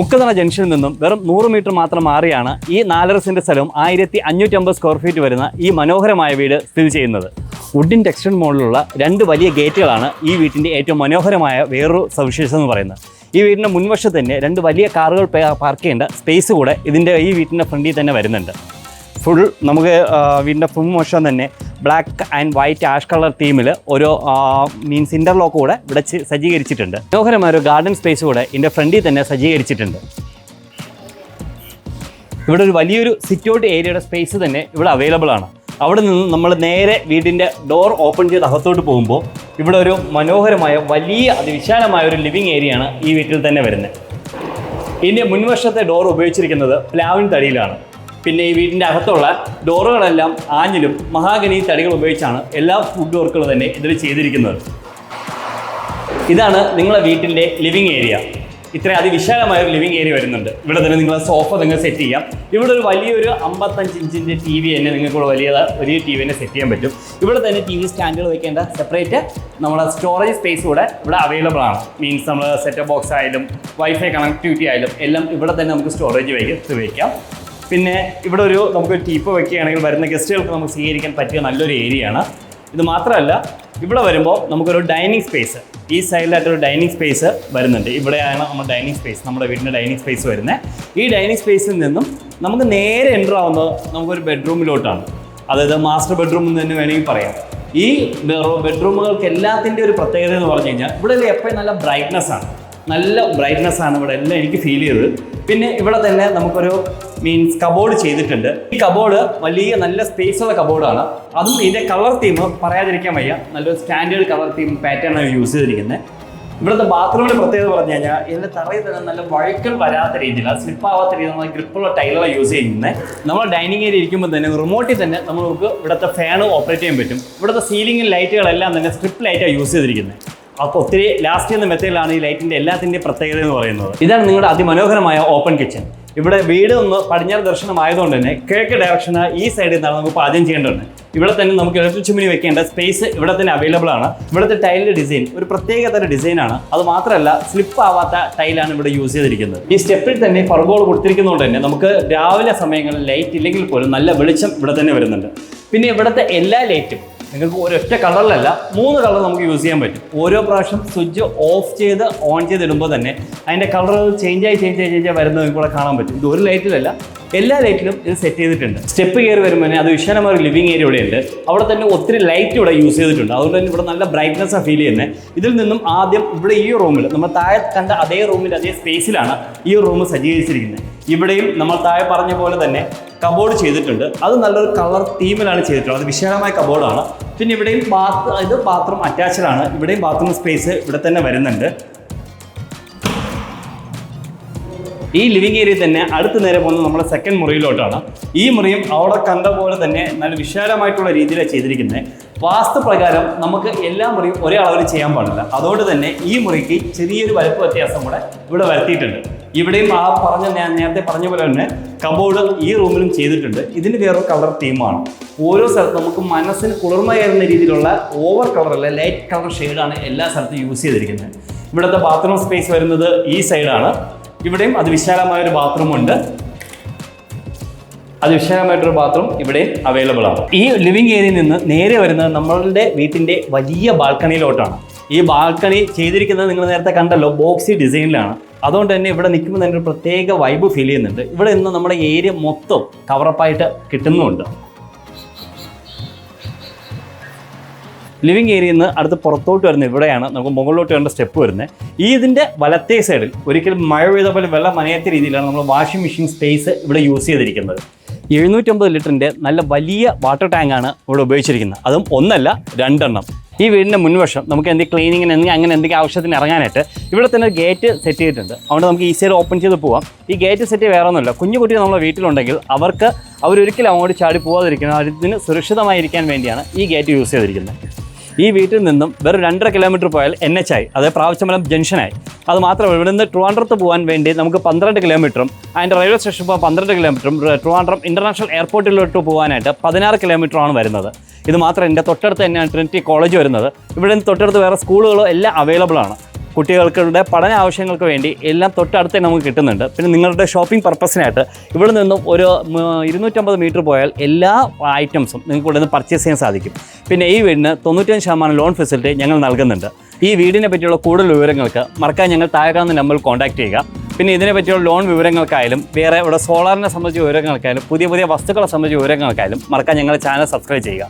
മുക്കതണ ജംഗ്ഷനിൽ നിന്നും വെറും നൂറ് മീറ്റർ മാത്രം മാറിയാണ് ഈ നാലര സെന്റ് സ്ഥലവും ആയിരത്തി അഞ്ഞൂറ്റമ്പത് സ്ക്വയർ ഫീറ്റ് വരുന്ന ഈ മനോഹരമായ വീട് സ്ഥിതി ചെയ്യുന്നത്. വുഡിൻ ടെക്സ്റ്റൈൽ മോഡലുള്ള രണ്ട് വലിയ ഗേറ്റുകളാണ് ഈ വീട്ടിന്റെ ഏറ്റവും മനോഹരമായ വേറൊരു സവിശേഷത എന്ന് പറയുന്നത്. ഈ വീടിന്റെ മുൻവശത്ത് തന്നെ രണ്ട് വലിയ കാറുകൾ പാർക്ക് ചെയ്യേണ്ട സ്പേസ് കൂടെ ഇതിന്റെ ഈ വീട്ടിന്റെ ഫ്രണ്ടിൽ തന്നെ വരുന്നുണ്ട്. ഫുൾ നമുക്ക് വീടിന്റെ ഫുൾ മോശം തന്നെ black and white ash colour തീമിൽ ഒരു മീൻസ് ഇന്റർലോക്ക് കൂടെ ഇവിടെ സജ്ജീകരിച്ചിട്ടുണ്ട്. മനോഹരമായ ഒരു ഗാർഡൻ സ്പേസ് കൂടെ ഇതിന്റെ ഫ്രണ്ടിൽ തന്നെ സജ്ജീകരിച്ചിട്ടുണ്ട്. ഇവിടെ ഒരു വലിയൊരു സിറ്റ് ഔട്ട് ഏരിയയുടെ സ്പേസ് തന്നെ ഇവിടെ അവൈലബിൾ ആണ്. അവിടെ നിന്ന് നമ്മൾ നേരെ വീടിന്റെ ഡോർ ഓപ്പൺ ചെയ്ത് അകത്തോട്ട് പോകുമ്പോൾ ഇവിടെ ഒരു മനോഹരമായ വലിയ അതിവിശാലമായ ഒരു ലിവിങ് ഏരിയയാണ് ഈ വീട്ടിൽ തന്നെ വരുന്നത്. ഇതിന്റെ മുൻവശത്തെ ഡോർ ഉപയോഗിച്ചിരിക്കുന്നത് പ്ലാവിൻ തടിയിലാണ്. പിന്നെ ഈ വീടിന്റെ അകത്തുള്ള ഡോറുകളെല്ലാം ആഞ്ഞിലും മഹാഗനി തടികൾ ഉപയോഗിച്ചാണ് എല്ലാ ഫുഡ് വർക്കുകളും തന്നെ ഇതിൽ ചെയ്തിരിക്കുന്നത്. ഇതാണ് നിങ്ങളെ വീട്ടിന്റെ ലിവിങ് ഏരിയ ഇത്ര അതിവിശാലമായ ഒരു ലിവിങ് ഏരിയ വരുന്നുണ്ട്. ഇവിടെ തന്നെ നിങ്ങൾ സോഫ നിങ്ങൾ സെറ്റ് ചെയ്യാം. ഇവിടെ ഒരു വലിയൊരു അമ്പത്തഞ്ച് ഇഞ്ചിന്റെ ടി വി തന്നെ നിങ്ങൾക്ക് വലിയ വലിയ ടി വി തന്നെ സെറ്റ് ചെയ്യാൻ പറ്റും. ഇവിടെ തന്നെ ടി വി സ്റ്റാൻഡുകൾ വെക്കേണ്ട സെപ്പറേറ്റ് നമ്മുടെ സ്റ്റോറേജ് സ്പേസ് കൂടെ ഇവിടെ അവൈലബിൾ ആണ്. മീൻസ് നമ്മൾ സെറ്റ് ബോക്സ് ആയാലും വൈഫൈ കണക്ടിവിറ്റി ആയാലും എല്ലാം ഇവിടെ തന്നെ നമുക്ക് സ്റ്റോറേജ് വയ്ക്കാം പിന്നെ ഇവിടെ ഒരു നമുക്ക് ടീപ്പ് വെക്കുകയാണെങ്കിൽ വരുന്ന ഗസ്റ്റുകൾക്ക് നമുക്ക് സ്വീകരിക്കാൻ പറ്റിയ നല്ലൊരു ഏരിയയാണ്. ഇത് മാത്രമല്ല ഇവിടെ വരുമ്പോൾ നമുക്കൊരു ഡൈനിങ് സ്പേസ് ഈ സൈഡിലായിട്ടൊരു ഡൈനിങ് സ്പേസ് വരുന്നുണ്ട്. ഇവിടെയാണ് നമ്മുടെ ഡൈനിങ് സ്പേസ് നമ്മുടെ വീടിന്റെ ഡൈനിങ് സ്പേസ് വരുന്നത്. ഈ ഡൈനിങ് സ്പേസിൽ നിന്നും നമുക്ക് നേരെ എന്റർ ആവുന്നത് നമുക്കൊരു ബെഡ്റൂമിലോട്ടാണ്. അതായത് മാസ്റ്റർ ബെഡ്റൂം എന്ന് തന്നെ വേണമെങ്കിൽ പറയാം. ഈ ബെഡ്റൂമുകൾക്ക് എല്ലാത്തിന്റെ ഒരു പ്രത്യേകത എന്ന് പറഞ്ഞു കഴിഞ്ഞാൽ ഇവിടെ എപ്പോഴും നല്ല ബ്രൈറ്റ്നസ് ആണ് നല്ല ബ്രൈറ്റ്നെസ് ആണ് ഇവിടെ എല്ലാം എനിക്ക് ഫീൽ ചെയ്തത്. പിന്നെ ഇവിടെ തന്നെ നമുക്കൊരു മീൻസ് കബോർഡ് ചെയ്തിട്ടുണ്ട്. ഈ കബോർഡ് വലിയ നല്ല സ്പേസ് ഉള്ള കബോർഡാണ് അതും ഇതിന്റെ കളർ തീം പറയാതിരിക്കാൻ വയ്യ. നല്ലൊരു സ്റ്റാൻഡേർഡ് കളർ തീം പാറ്റേൺ ആണ് യൂസ് ചെയ്തിരിക്കുന്നത് ഇവിടുത്തെ ബാത്റൂമിന്റെ പ്രത്യേകത പറഞ്ഞു കഴിഞ്ഞാൽ ഇതിന്റെ തറയിൽ തന്നെ നല്ല വഴുക്കൽ വരാത്ത രീതിയിൽ സ്ലിപ്പ് ആവാത്ത രീതിയിൽ നമ്മൾ ഗ്രിപ്പുള്ള ടൈലുകളാണ് യൂസ് ചെയ്യുന്നത് നമ്മൾ ഡൈനിങ് ഏരിയ ഇരിക്കുമ്പോൾ തന്നെ റിമോട്ടിൽ തന്നെ നമുക്ക് ഇവിടുത്തെ ഫാൻ ഓപ്പറേറ്റ് ചെയ്യാൻ പറ്റും. ഇവിടുത്തെ സീലിംഗിൽ ലൈറ്റുകളെല്ലാം തന്നെ സ്ട്രിപ്പ് ലൈറ്റാണ് യൂസ് ചെയ്തിരിക്കുന്നത് അപ്പോൾ ഒത്തിരി ലാസ്റ്റ് എന്ന മെത്തേഡിലാണ് ഈ ലൈറ്റിന്റെ എല്ലാത്തിന്റെയും പ്രത്യേകത എന്ന് പറയുന്നത്. ഇതാണ് നിങ്ങളുടെ അതിമനോഹരമായ ഓപ്പൺ കിച്ചൺ ഇവിടെ വീട് ഒന്ന് പടിഞ്ഞാറ് ദർശനമായതുകൊണ്ട് തന്നെ കിഴക്ക് ഡയറക്ഷന് ഈ സൈഡിൽ നിന്നാണ് നമുക്ക് പാചകം ചെയ്യേണ്ടത്. ഇവിടെ തന്നെ നമുക്ക് ഇലക്ട്രിക് ചുമിനി വെക്കേണ്ട സ്പേസ് ഇവിടെ തന്നെ അവൈലബിൾ ആണ്. ഇവിടുത്തെ ടൈലിന്റെ ഡിസൈൻ ഒരു പ്രത്യേക തരം ഡിസൈനാണ് അത് മാത്രമല്ല സ്ലിപ്പ് ആവാത്ത ടൈലാണ് ഇവിടെ യൂസ് ചെയ്തിരിക്കുന്നത്. ഈ സ്റ്റെപ്പിൽ തന്നെ ഫർഗോൾ കൊടുത്തിരിക്കുന്നതുകൊണ്ട് തന്നെ നമുക്ക് രാവിലെ സമയങ്ങളിൽ ലൈറ്റ് ഇല്ലെങ്കിൽ പോലും നല്ല വെളിച്ചം ഇവിടെ തന്നെ വരുന്നുണ്ട്. പിന്നെ ഇവിടുത്തെ എല്ലാ ലൈറ്റും നിങ്ങൾക്ക് ഒരൊറ്റ കളറിലല്ല മൂന്ന് കളർ നമുക്ക് യൂസ് ചെയ്യാൻ പറ്റും. ഓരോ പ്രാവശ്യം സ്വിച്ച് ഓഫ് ചെയ്ത് ഓൺ ചെയ്തിടുമ്പോൾ തന്നെ അതിന്റെ കളർ ചേഞ്ച് ആയി ചേഞ്ച് ആയി ചേഞ്ച് ആയി വരുന്നത് നിങ്ങൾക്ക് ഇവിടെ കാണാൻ പറ്റും. ഇത് ഒരു ലൈറ്റിലല്ല എല്ലാ ലൈറ്റിലും ഇത് സെറ്റ് ചെയ്തിട്ടുണ്ട്. സ്റ്റെപ്പ് കയറി വരുമ്പോൾ അത് വിശാലമായ ഒരു ലിവിങ് ഏരിയ ഇവിടെയുണ്ട് അവിടെ തന്നെ ഒത്തിരി ലൈറ്റ് ഇവിടെ യൂസ് ചെയ്തിട്ടുണ്ട്. അതുകൊണ്ട് തന്നെ ഇവിടെ നല്ല ബ്രൈറ്റ്നസ് ആണ് ഫീൽ ചെയ്യുന്നത് ഇതിൽ നിന്നും ആദ്യം ഇവിടെ ഈ റൂമിൽ നമ്മൾ താഴെ കണ്ട അതേ റൂമിൽ അതേ സ്പേസിലാണ് ഈ റൂം സജ്ജീകരിച്ചിരിക്കുന്നത്. ഇവിടെയും നമ്മൾ താഴെ പറഞ്ഞ പോലെ തന്നെ കബോർഡ് ചെയ്തിട്ടുണ്ട്. അത് നല്ലൊരു കളർ തീമിലാണ് ചെയ്തിട്ടുള്ളത്. അത് വിശാലമായ കബോർഡാണ് പിന്നെ ഇവിടെയും ബാത്ത് ഇത് ബാത്റൂം അറ്റാച്ച്ഡ് ആണ്. ഇവിടെയും ബാത്റൂം സ്പേസ് ഇവിടെ തന്നെ വരുന്നുണ്ട്. ഈ ലിവിങ് ഏരിയ തന്നെ അടുത്ത നേരം പോകുന്നത് നമ്മുടെ സെക്കൻഡ് മുറിയിലോട്ടാണ്. ഈ മുറിയും അവിടെ കണ്ട പോലെ തന്നെ നല്ല വിശാലമായിട്ടുള്ള രീതിയിലാണ് ചെയ്തിരിക്കുന്നത്. വാസ്തു പ്രകാരം നമുക്ക് എല്ലാ മുറിയും ഒരേ അളവിൽ ചെയ്യാൻ പാടില്ല. അതുകൊണ്ട് തന്നെ ഈ മുറിക്ക് ചെറിയൊരു വലുപ്പ വ്യത്യാസം കൂടെ ഇവിടെ വരുത്തിയിട്ടുണ്ട്. ഇവിടെയും ആ പറഞ്ഞ ഞാൻ നേരത്തെ പറഞ്ഞ പോലെ തന്നെ കബോർഡ് ഈ റൂമിലും ചെയ്തിട്ടുണ്ട്. ഇതിന് വേറൊരു കളർ തീമാണ് ഓരോ സ്ഥലത്തും നമുക്ക് മനസ്സിന് കുളിർമയേറുന്ന രീതിയിലുള്ള ഓവർ കളർ അല്ല ലൈറ്റ് കളർ ഷെയ്ഡാണ് എല്ലാ സ്ഥലത്തും യൂസ് ചെയ്തിരിക്കുന്നത്. ഇവിടുത്തെ ബാത്റൂം സ്പേസ് വരുന്നത് ഈ സൈഡാണ് ഇവിടെയും അത് വിശാലമായ ഒരു ബാത്റൂം ഉണ്ട്. അത് വിശാലമായിട്ടൊരു ബാത്റൂം ഇവിടെ അവൈലബിൾ ആണ്. ഈ ലിവിംഗ് ഏരിയയിൽ നിന്ന് നേരെ വരുന്നത് നമ്മളുടെ വീട്ടിന്റെ വലിയ ബാൽക്കണിയിലോട്ടാണ് ഈ ബാൽക്കണി ചെയ്തിരിക്കുന്നത് നിങ്ങൾ നേരത്തെ കണ്ടല്ലോ ബോക്സി ഡിസൈനിലാണ് അതുകൊണ്ട് തന്നെ ഇവിടെ നിൽക്കുമ്പോൾ തന്നെ ഒരു പ്രത്യേക വൈബ് ഫീൽ ചെയ്യുന്നുണ്ട്. ഇവിടെ നിന്ന് നമ്മുടെ ഏരിയ മൊത്തം കവറപ്പായിട്ട് കിട്ടുന്നുമുണ്ട്. ലിവിങ് ഏരിയയിൽ നിന്ന് അടുത്ത് പുറത്തോട്ട് വരുന്ന ഇവിടെയാണ്. നമുക്ക് മുകളിലോട്ട് വരേണ്ട സ്റ്റെപ്പ് വരുന്നത്. ഈ ഇതിന്റെ വലത്തേ സൈഡിൽ ഒരിക്കലും മഴ പെയ്ത പോലെ വെള്ളം നനയാത്ത രീതിയിലാണ് നമ്മൾ വാഷിംഗ് മെഷീൻ സ്പേസ് ഇവിടെ യൂസ് ചെയ്തിരിക്കുന്നത്. എഴുന്നൂറ്റമ്പത് ലിറ്ററിന്റെ നല്ല വലിയ വാട്ടർ ടാങ്കാണ് ഇവിടെ ഉപയോഗിച്ചിരിക്കുന്നത്. അതും ഒന്നല്ല രണ്ടെണ്ണം. ഈ വീടിന്റെ മുൻവശം നമുക്ക് എന്തെങ്കിലും ക്ലീനിങ്ങിന് എന്തെങ്കിലും അങ്ങനെ എന്തെങ്കിലും ആവശ്യത്തിന് ഇറങ്ങാനായിട്ട് ഇവിടെ തന്നെ ഒരു ഗേറ്റ് സെറ്റ് ചെയ്തിട്ടുണ്ട്. അതുകൊണ്ട് നമുക്ക് ഈസിയായി ഓപ്പൺ ചെയ്ത് പോവാം. ഈ ഗേറ്റ് സെറ്റ് വേറെ ഒന്നുമില്ല. കുഞ്ഞു കുട്ടികൾ നമ്മുടെ വീട്ടിലുണ്ടെങ്കിൽ അവർക്ക് അവരൊരിക്കലും അങ്ങോട്ട് ചാടി പോകാതിരിക്കണം അതിന് സുരക്ഷിതമായിരിക്കാൻ വേണ്ടിയാണ് ഈ ഗേറ്റ് യൂസ് ചെയ്തിരിക്കുന്നത്. ഈ വീട്ടിൽ നിന്നും വെറും രണ്ടര കിലോമീറ്റർ പോയാൽ എൻ എച്ച് ആയി. അതായത് പ്രാവശ്യമലം ജംഗ്ഷനായി. അത് മാത്രമല്ല ഇവിടെ നിന്ന് ട്രിവാൻഡ്രത്ത് പോകാൻ വേണ്ടി നമുക്ക് പന്ത്രണ്ട് കിലോമീറ്ററും അതിന്റെ റെയിൽവേ സ്റ്റേഷൻ പോകാൻ പന്ത്രണ്ട് കിലോമീറ്ററും ട്രിവാൻഡ്രം ഇന്റർനാഷണൽ എയർപോർട്ടിലോട്ട് പോകാനായിട്ട് പതിനാറ് കിലോമീറ്ററാണ് വരുന്നത്. ഇത് മാത്രം എന്റെ തൊട്ടടുത്ത് തന്നെയാണ് ട്രിനിറ്റി കോളേജ് വരുന്നത്. ഇവിടെ നിന്ന് തൊട്ടടുത്ത് വേറെ സ്കൂളുകളോ എല്ലാം അവൈലബിൾ ആണ്. കുട്ടികൾക്കുടെ പഠന ആവശ്യങ്ങൾക്ക് വേണ്ടി എല്ലാം തൊട്ടടുത്ത് തന്നെ നമുക്ക് കിട്ടുന്നുണ്ട്. പിന്നെ നിങ്ങളുടെ ഷോപ്പിംഗ് പർപ്പസിനായിട്ട് ഇവിടെ നിന്നും ഒരു ഇരുന്നൂറ്റമ്പത് മീറ്റർ പോയാൽ എല്ലാ ഐറ്റംസും നിങ്ങൾക്ക് ഇവിടെ നിന്ന് പർച്ചേസ് ചെയ്യാൻ സാധിക്കും. പിന്നെ ഈ വീടിന് തൊണ്ണൂറ്റഞ്ച് ശതമാനം ലോൺ ഫെസിലിറ്റി ഞങ്ങൾ നൽകുന്നുണ്ട്. ഈ വീടിനെ പറ്റിയുള്ള കൂടുതൽ വിവരങ്ങൾക്ക് മറക്കാൻ ഞങ്ങൾ താഴെ കാണുന്ന നമ്പറിൽ കോൺടാക്ട് ചെയ്യുക. പിന്നെ ഇതിനെ പറ്റിയുള്ള ലോൺ വിവരങ്ങൾക്കായാലും വേറെ ഇവിടെ സോളാറിനെ സംബന്ധിച്ച വിവരങ്ങൾക്കായാലും പുതിയ പുതിയ വസ്തുക്കളെ സംബന്ധിച്ച വിവരങ്ങൾക്കായാലും മറക്കാൻ ഞങ്ങളുടെ ചാനൽ സബ്സ്ക്രൈബ് ചെയ്യുക.